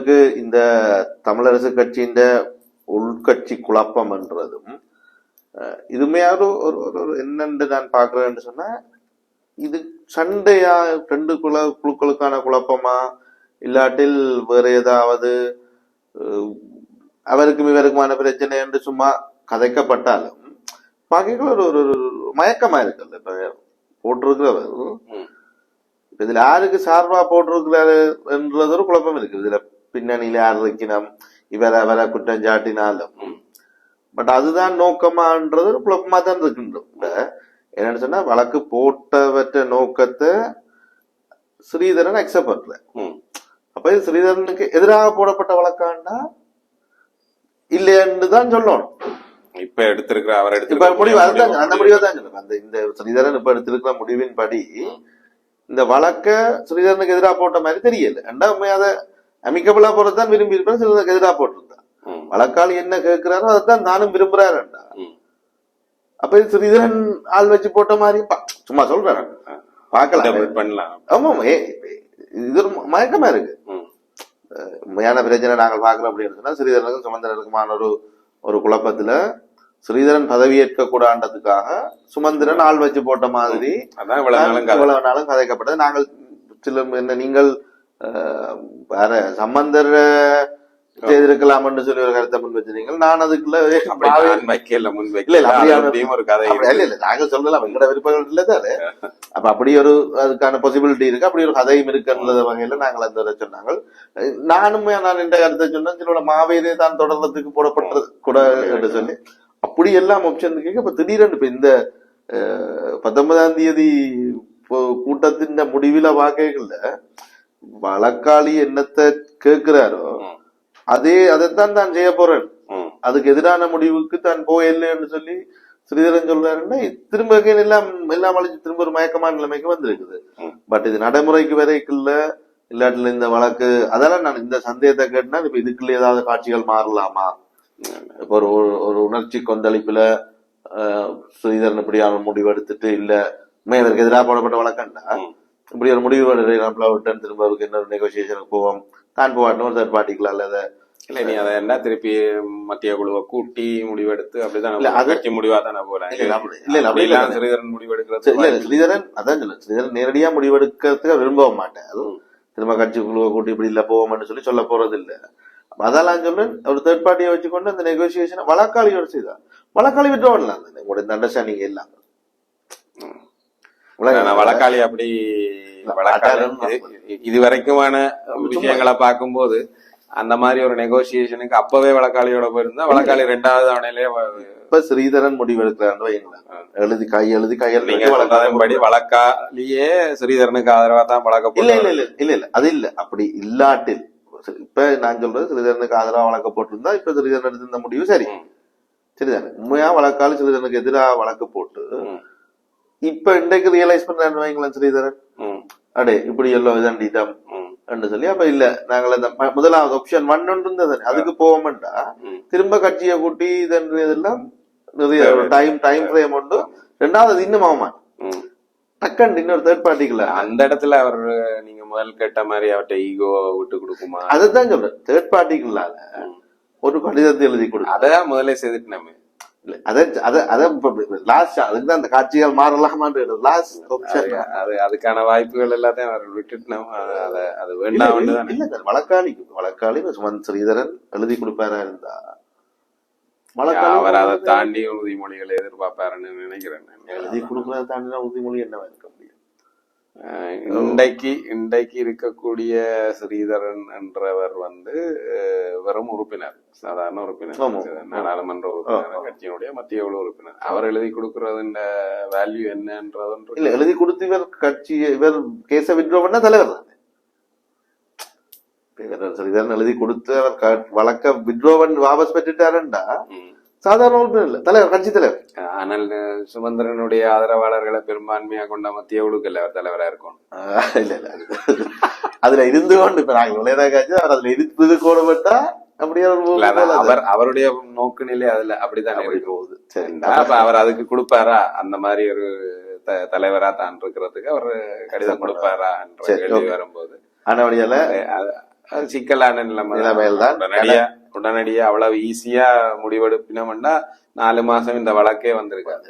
உங்களுக்கு இந்த தமிழரசு கட்சியின் உள்கட்சி குழப்பம்ன்றதும் அஹ், இதுமே ஒரு ஒரு என்னன்னு நான் பாக்குறேன்னு சொன்னா இது சண்டையா ரெண்டு குல குழுக்களுக்கான குழப்பமா? இல்லாட்டில் வேற ஏதாவது அவருக்கும் இவருக்குமான பிரச்சனை என்று சும்மா கதைக்கப்பட்டாலும் பாக்கிகள் ஒரு ஒரு மயக்கமா இருக்குல்ல இப்ப போட்டிருக்கிறவர். இதுல யாருக்கு சார்பா போட்டிருக்கிறாரு என்றது ஒரு குழப்பம் இருக்கு இதுல பின்னணியில யார் வைக்கணும் இவரை அவரை குற்றம் சாட்டினாலும். பட் அதுதான் நோக்கமான்றது ஒரு குழப்பமா தான் இருக்கின்ற என்னன்னு சொன்னா வழக்கு போட்டவற்ற நோக்கத்தை ஸ்ரீதரன் அக்செப்ட் பண்ற ம். அப்ப இது ஸ்ரீதரனுக்கு எதிராக போடப்பட்ட வழக்காண்டா? இல்லைன்னு தான் சொல்லணும். இப்ப எடுத்திருக்கிற அவர் எடுத்திருக்கிற முடிவு அதுதான் அந்த முடிவு. தான் சொல்லுங்க அந்த இந்த ஸ்ரீதரன் இப்ப எடுத்திருக்கிற முடிவின் படி இந்த வழக்க ஸ்ரீதரனுக்கு எதிராக போட்ட மாதிரி தெரியல. ரெண்டா உண்மையா அதை அமிக்கபிளா போறதுதான் விரும்பி இருப்பேன் ஸ்ரீதரனுக்கு எதிராக போட்டிருந்தான். வழக்காளி என்ன கேட்கிறாரோ அதைத்தான் நானும் விரும்புறாருண்டா. அப்ப ஸ்ரீதரன் ஆள் வச்சு போட்ட மாதிரி சும்மா சொல்றேன் பார்க்கலாம். பண்ணலாம். ஆமா இது மயக்கமா இருக்கு. உண்மையான பிரச்சனை நாங்கள் பார்க்கிறோம் அப்படின்னு சொன்னா ஸ்ரீதரனுக்கும் சுமந்திரனுக்குமான ஒரு ஒரு குழப்பத்துல ஸ்ரீதரன் பதவியேற்க கூடாண்டதுக்காக சுமந்திரன் ஆள் வச்சு போட்ட மாதிரி இவ்வளவு நாளும் கதைக்கப்பட்டது. நாங்கள் சில என்ன நீங்கள் வேற சம்பந்தர் செய்திருக்கலாம் என்று சொல்லி ஒரு கருத்தை முன் வச்சிருக்கீங்க நான் அதுக்குள்ள வைக்கல முன் வைக்கல ஒரு கதை இல்ல இல்ல நாங்கள் சொல்லலாம் எங்கட விருப்பங்கள் இல்ல தானே அப்ப அப்படி ஒரு அதுக்கான பாசிபிலிட்டி இருக்கு அப்படி ஒரு கதையும் இருக்குன்ற வகையில நாங்கள் அந்த சொன்னாங்க. நானும் நான் இந்த கருத்தை சொன்னேன் சில மாவேரே தான் தொடர்றதுக்கு போடப்பட்டது கூட என்று சொல்லி. அப்படி எல்லாம் ஆப்ஷன் இருக்கு இப்ப திடீரென்று இப்ப இந்த பத்தொன்பதாம் தேதி கூட்டத்தின் முடிவில வாக்கைகள்ல வழக்காளி என்னத்தை கேட்கிறாரோ. அதே அதைத்தான் தான் செய்ய போறேன். அதுக்கு எதிரான முடிவுக்கு தான் போயில்லைன்னு சொல்லி ஸ்ரீதரன் சொல்றாருன்னா திரும்ப எல்லாம் எல்லாம் அழிஞ்சு திரும்ப ஒரு மயக்கமான நிலைமைக்கு வந்திருக்குது. பட் இது நடைமுறைக்கு வரைக்குள்ள இல்லாட்டில் இந்த வழக்கு அதெல்லாம் நான் இந்த சந்தேகத்தை கேட்டா இப்ப இதுக்குள்ள ஏதாவது காட்சிகள் மாறலாமா இப்ப ஒரு ஒரு- உணர்ச்சி கொந்தளிப்புல ஆஹ், ஸ்ரீதரன் இப்படியான முடிவு எடுத்துட்டு இல்ல இதற்கு எதிராக போடப்பட்ட வழக்கண்டா ம். இப்படி ஒரு முடிவு விட்டு திரும்ப அவருக்கு இன்னொரு நெகோசியேஷனுக்கு போவோம். தான் போவாட்டும் ஒரு தேர்ட் பார்ட்டிக்குள்ள அல்லது இல்ல நீ அதை என்ன திருப்பி மத்திய குழுவை கூட்டி முடிவெடுத்து அப்படிதான் இல்ல, அது- கட்சி முடிவா தானே போறாங்க இல்ல, அப்படி- இல்ல, ஸ்ரீதரன் முடிவு சரி, இல்ல ஸ்ரீதரன் அதான் சொல்ல ஸ்ரீதரன் நேரடியா முடிவெடுக்கிறதுக்கு விரும்ப மாட்டார். திரும்ப கட்சி குழுவை கூட்டி இப்படி இல்ல போவோம்னு சொல்லி சொல்ல போறது இல்ல. அப்ப அதெல்லாம் சொல்றேன் ஒரு தேர்ட் பார்ட்டியை வச்சுக்கொண்டு அந்த நெகோசியேஷன் வழக்காளியோட செய்தா வழக்காளி விட்டு வரலாம் உங்களோட இந்த அண்டர்ஸ்டாண்டிங் எல்லாம் நான் வழக்காளி அப்படி வழக்காளி இது- இது வரைக்குமான விஷயங்களை பார்க்கும்போது அந்த மாதிரி ஒரு நெகோசியேஷனுக்கு அப்பவே வழக்காளியோட போயிருந்தா வழக்காளி ரெண்டாவது தவணையிலே வ- இப்ப ஸ்ரீதரன் முடிவெடுக்கிறான்னு வைங்களேன் எழுதி கை எழுதி சொல்றதன்படி வழக்காளியே ஸ்ரீதரனுக்கு ஆதரவா தான் இல்ல வழக்கப்படும் இல்ல இல்ல இல்ல இல்ல அது இல்ல. அப்படி இல்லாட்டில் இப்ப நான் சொல்றது ஸ்ரீதரனுக்கு ஆதரவா வழக்கு போட்டிருந்தா இப்ப ஸ்ரீதரன் எடுத்திருந்த முடிவு சரி. சரிதானே? உண்மையா வழக்காளி ஸ்ரீதரனுக்கு எதிராக வழக்கு போட்டு. இப்ப இன்றைக்கு ரியலைஸ் பண்றான்னு வைங்களேன் ஸ்ரீதரன். அடே இப்படி ம். என்று சொல்லி அப்ப இல்ல நாங்கள் அந்த முதலாவது ஆப்ஷன் ஒன் இருந்தது. அதுக்கு போவோம்டா. திரும்ப கட்சியை கூட்டி இதெல்லாம் நிறைய டைம் டைம் ஃப்ரேம் உண்டு. ரெண்டாவது இன்னும் ஆமா. டக்கன் இன்னொரு தேர்ட் பார்ட்டிக்குள்ள அந்த இடத்துல அவர் நீங்க முதல் கேட்ட மாதிரி அவர்கிட்ட ஈகோ விட்டு கொடுக்குமா? அதைத்தான் சொல்றேன். தேர்ட் பார்ட்டிக்குள்ளால ஒரு கடிதத்தை எழுதி கொடு அதான் முதல்ல செய்துட்டு நம்ம அதை அதை லாஸ்ட் அதுக்கு தான் அந்த காட்சிகள் மாறலாமான்னு லாஸ்ட் அது அதுக்கான வாய்ப்புகள் எல்லாத்தையும் அவர் விட்டுட்டு நம்ம அத- அத வேண்டாம் இல்ல வழக்காளி வழக்காளி சுமந்த் ஸ்ரீதரன் எழுதி கொடுப்பாரா இருந்தா? அவர் அதை தாண்டி உறுதிமொழிகளை எதிர்பார்ப்பாருன்னு நினைக்கிறேன். நான். எழுதி கொடுக்கறத தாண்டினா உறுதிமொழி என்னவா இருக்க முடியும் அஹ் இன்றைக்கு இன்றைக்கு இருக்கக்கூடிய ஸ்ரீதரன் என்றவர் வந்து வெறும் உறுப்பினர். சாதாரண உறுப்பினர். நாடாளுமன்ற உறுப்பினர் கட்சியினுடைய மத்திய குழு உறுப்பினர். அவர் எழுதி கொடுக்கறதுன்ற வேல்யூ என்னன்றதுன்ற இல்ல எழுதி கொடுத்து இவர் கட்சி இவர் கேஸ விட்ரோ பண்ண தலைவர் தானே? ஸ்ரீதரன் எழுதி கொடுத்து அவர் வழக்க விட்ரோ பண்ணி வாபஸ் பெற்றுட்டாருண்டா. சாதாரண உறுப்பினர் இல்ல. தலைவர் கட்சி தலைவர். ஆனால் சுமந்திரனுடைய ஆதரவாளர்களை பெரும்பான்மையா கொண்ட மத்திய குழுக்கள் அவர் தலைவரா இருக்கும் இல்ல இல்ல. அதுல இருந்து கொண்டு இப்ப நாங்க விளையாடாச்சு அவர் அதுல இருந்து அப்படியே அதான் போல அது அவர் அவருடைய நோக்கு நிலை அதுல அப்படிதான் போகுது. சரி. அப்ப அவர் அதுக்கு கொடுப்பாரா? அந்த மாதிரி ஒரு தலைவரா தான் இருக்கிறதுக்கு அவர் கடிதம் கொடுப்பாரா? என்ற. வரும்போது. ஆனவடியால அது- அது சிக்கலான நிலைமை நிலைமையில் தான் உடனடியா உடனடியா அவ்வளவு ஈஸியா முடிவெடுப்பினோம்னா நாலு மாசம் இந்த வழக்கே வந்திருக்காது.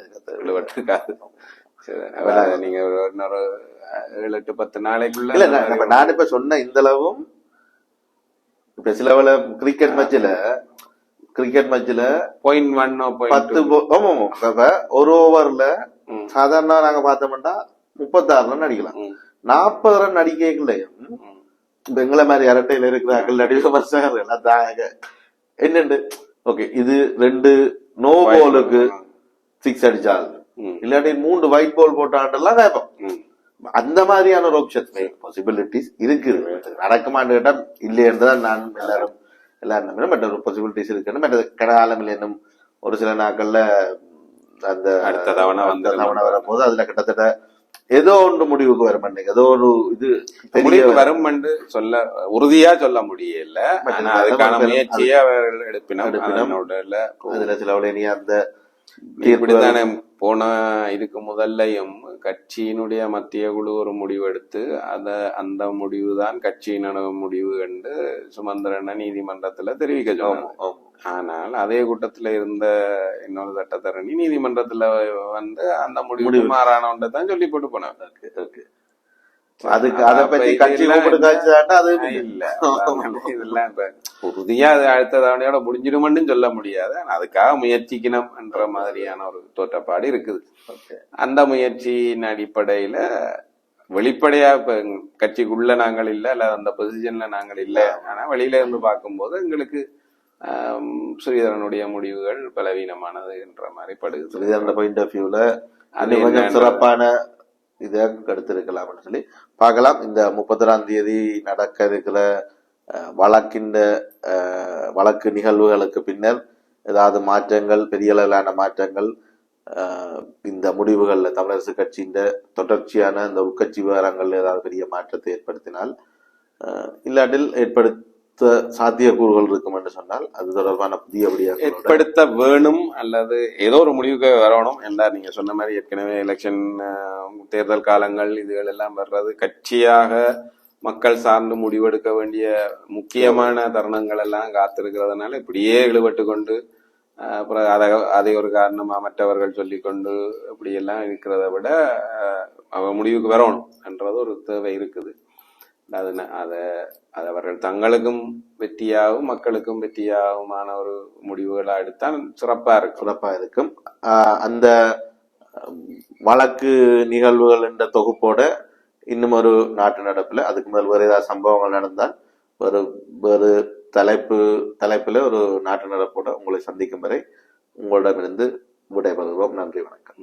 அப்ப நீங்க இன்னொரு ஏழு எட்டு பத்து நாளைக்குள்ள இல்ல நான் இப்ப சொன்ன இந்த அளவும் இப்ப சில கிரிக்கெட் மேட்ச்ல கிரிக்கெட் மேட்ச்ல பாயிண்ட் ஒன் பத்து ஆமா ஒரு ஓவர்ல. சாதாரண நாங்க பார்த்தோம்னா முப்பத்தாறு ரன் அடிக்கலாம். நாற்பது ரன் அடிக்கலையும் இப்ப எங்களை மாதிரி அரட்டையில இருக்கிறார்கள் நடிகை விமர்சகர்கள் அதாங்க என்னண்டு? ஓகே இது ரெண்டு நோ பாலுக்கு சிக்ஸ் அடிச்சால். இல்லாட்டி மூன்று ஒயிட் பால் போட்டாண்டெல்லாம் கேட்போம் அந்த மாதிரியான ஒரு ஆப்ஷன் பாசிபிலிட்டிஸ் இருக்குது. நடக்குமான்னு கேட்டா இல்லை என்றுதான் நான் எல்லாரும் எல்லாரும் நம்பினோம் பட் ஒரு பாசிபிலிட்டிஸ் இருக்குன்னு பட் கடகாலம் இன்னும் ஒரு சில நாட்கள்ல அந்த அடுத்த தவணை வந்துரும். தவணை வரும்போது அதுல கிட்டத்தட்ட ஏதோ ஒன்று முடிவுக்கு வர மாட்டேங்க ஏதோ ஒரு இது முடிவு வரும். என்று சொல்ல உறுதியா சொல்ல முடியல. அதுக்கான முயற்சியை அவர்கள் எடுப்பினோம். அதுல சில உடனே அந்த இப்படித்தானே போன இதுக்கு முதல்லையும் கட்சியினுடைய மத்திய குழு ஒரு முடிவு எடுத்து அத அந்த முடிவு தான் கட்சியினோட முடிவு என்று சுமந்திரன நீதிமன்றத்துல தெரிவிக்க சொன்னாங்க. ஆனால் அதே கூட்டத்துல இருந்த இன்னொரு சட்டத்தரணி நீதிமன்றத்துல வந்து அந்த முடிவு முடிவு. மாறான ஒன்றை தான் சொல்லி போட்டு போனாங்க Okay. அதுக்கு அதை பத்தி கட்சி அது இல்ல இதெல்லாம் உறுதியா அது அடுத்த தவணையோட முடிஞ்சிடுமென்னு சொல்ல முடியாது அதுக்காக முயற்சிக்கணும் என்ற மாதிரியான ஒரு தோற்றப்பாடு இருக்குது. அந்த முயற்சியின் அடிப்படையில வெளிப்படையா இப்ப கட்சிக்குள்ள நாங்கள் இல்ல அல்ல அந்த பொசிஷன்ல நாங்கள் இல்ல ஆனா வெளியில இருந்து பார்க்கும்போது எங்களுக்கு ஸ்ரீதரனுடைய முடிவுகள் பலவீனமானது என்ற மாதிரி படுகிறது அந்த பாயிண்ட் ஆஃப் வியூல அது கொஞ்சம் சிறப்பான இதை எடுத்திருக்கலாம்னு சொல்லி பார்க்கலாம். இந்த முப்பத்தொராம் தேதி நடக்க இருக்கிற அஹ், வழக்கின் அஹ், வழக்கு நிகழ்வுகளுக்கு பின்னர் ஏதாவது மாற்றங்கள் பெரிய அளவிலான மாற்றங்கள் இந்த முடிவுகள்ல தமிழரசு கட்சியின் தொடர்ச்சியான இந்த உட்கட்சி விவகாரங்கள் ஏதாவது பெரிய மாற்றத்தை ஏற்படுத்தினால் இல்லாட்டில் ஏற்படுத்த சாத்தியக்கூறுகள் இருக்கும் என்று சொன்னால் அது தொடர்பான புதிய ஏற்படுத்த வேணும் அல்லது ஏதோ ஒரு முடிவுக்கு வரணும் என்ன நீங்க சொன்ன மாதிரி ஏற்கனவே எலெக்ஷன் தேர்தல் காலங்கள் இதுகள் எல்லாம் வர்றது கட்சியாக மக்கள் சார்ந்து முடிவெடுக்க வேண்டிய முக்கியமான தருணங்கள் எல்லாம் காத்திருக்கிறதுனால இப்படியே இழுபட்டு கொண்டு அப்புறம் அதை அதை ஒரு காரணமா மற்றவர்கள் சொல்லிக்கொண்டு இப்படி எல்லாம் இருக்கிறத விட அவன் அவ முடிவுக்கு வரணும் என்றது ஒரு தேவை இருக்குது. அது அத அது அவர்கள் தங்களுக்கும் வெற்றியாகவும் மக்களுக்கும் வெற்றியாகுமான ஒரு முடிவுகளா எடுத்தால் சிறப்பா இருக்கும். சிறப்பா இருக்கும். அந்த வழக்கு நிகழ்வுகள் என்ற தொகுப்போட இன்னும் ஒரு நாட்டு நடப்புல அதுக்கு முதல் வேறு ஏதாவது சம்பவங்கள் நடந்தால் ஒரு வேறு தலைப்பு தலைப்புல ஒரு நாட்டு நடப்போட உங்களை சந்திக்கும் வரை உங்களிடமிருந்து விடைபெறுகிறோம். நன்றி வணக்கம்.